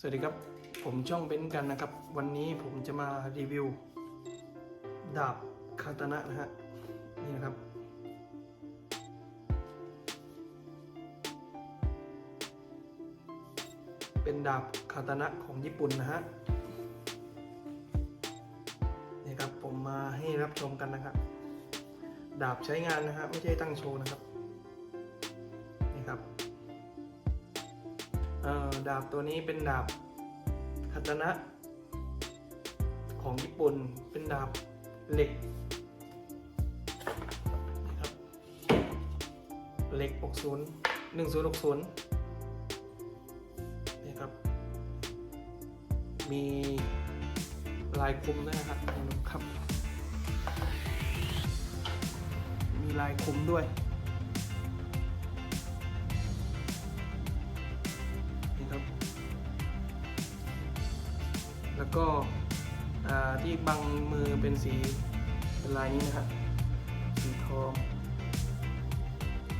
สวัสดีครับ ผมช่องเบนซ์กันนะครับ วันนี้ผมจะมารีวิว ดาบคาตานะนะฮะ นี่นะครับ เป็นดาบคาตานะของญี่ปุ่นนะฮะ นี่ครับผมมาให้รับชมกันนะครับ ดาบใช้งานนะฮะ ไม่ใช่ตั้งโชว์นะครับ ดาบตัวนี้เป็นดาบคาตนะ ของญี่ปุ่นเป็นดาบเหล็กนะครับเหล็ก 60 1060นี่ครับ มีลายคุมด้วยนะครับครับ มีลายคุมด้วย แล้วก็ที่บังมือเป็นสีเป็นลายนี้นะครับ สีทอง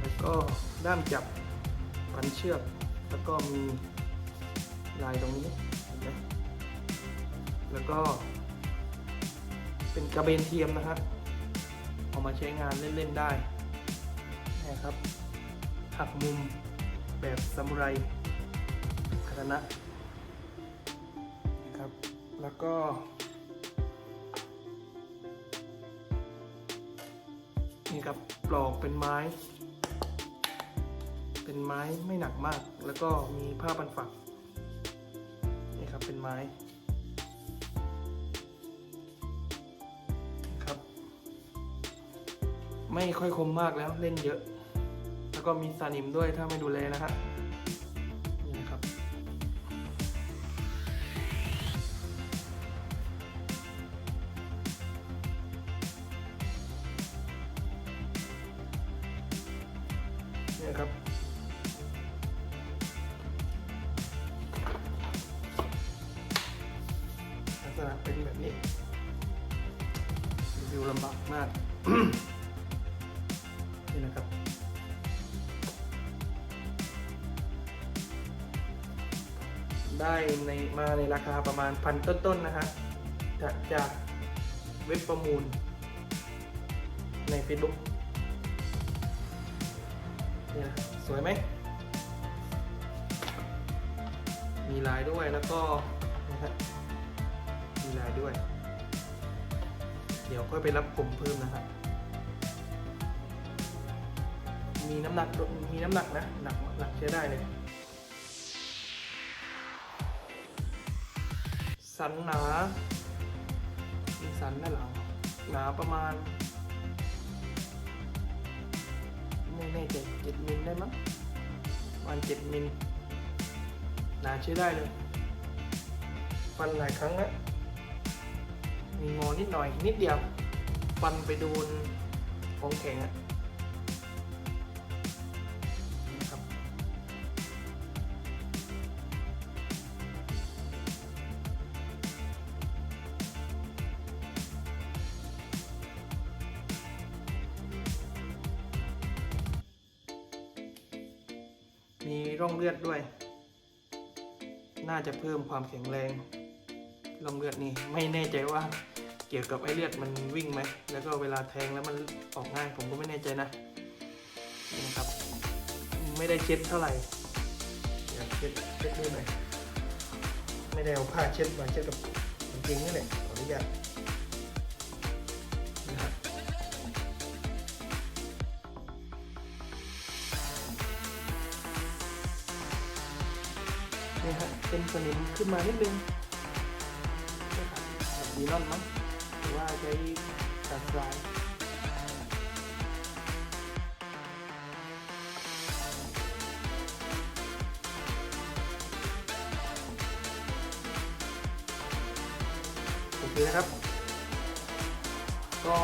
แล้วก็ด้ามจับพันเชือก แล้วก็มีลายตรงนี้เห็นไหมแล้วก็ เป็นกระเบนเทียมนะฮะเอามาใช้งานเล่น ๆ ได้นะครับหักมุมแบบซามูไรคาตานะ นะครับ แล้วก็ นี่ครับปลอกเป็นไม้ เป็นไม้ไม่หนักมาก แล้วก็มีผ้าบันฝักนี่ครับเป็นไม้ครับ ไม่ค่อยคมมากแล้วเล่นเยอะ แล้วก็มีสนิมด้วยถ้าไม่ดูแลนะฮะนี่ นี่ยครับลักษณะเป็นแบบนี้รีวิวลำบากมาก นี่นะครับได้ในมาในราคาประมาณพันต้นๆนะฮะจากจากเว็บประมูลใน Facebook นี่นะสวยไหม มีลายด้วยแล้วก็นะฮะมีลายด้วย เดี๋ยวค่อยไปรับผมเพิ่มนะครับ มีน้ำหนักมีน้ำหนักนะ หนักหนักใช้ได้เลยสันหนามีสันด้านหลังหนาประมาณ ไม่แน่ใจเจ็ดมิลได้มั้งประมาณเจ็ดมิลหนาใช้ได้เลยฟันหลายครั้งแล้วมีงอนิดหน่อยนิดเดียวฟันไปโดนของแข็งอะ มีร่องเลือดด้วย น่าจะเพิ่มความแข็งแรงร่องเลือดนี่ไม่แน่ใจว่าเกี่ยวกับไอ้เลือดมันวิ่งไหม แล้วก็เวลาแทงแล้วมันออกง่าย ผมก็ไม่แน่ใจนะนี่นะครับ ไม่ได้เช็ดเท่าไหร่อยากเช็ดเช็ดด้วยหน่อยไม่ได้เอาผ้าเช็ดมาเช็ดกับกางเกงนี่แหละขออนุญาต นี่ฮะเป็นสนิมขึ้นมานิดนึงนะครับดีนอนมั้งหรือว่าใช้กาสายโอเคนะครับ ก็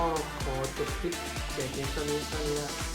ขอจบคลิปเด็กเพียงเท่านี้เท่านี้นะ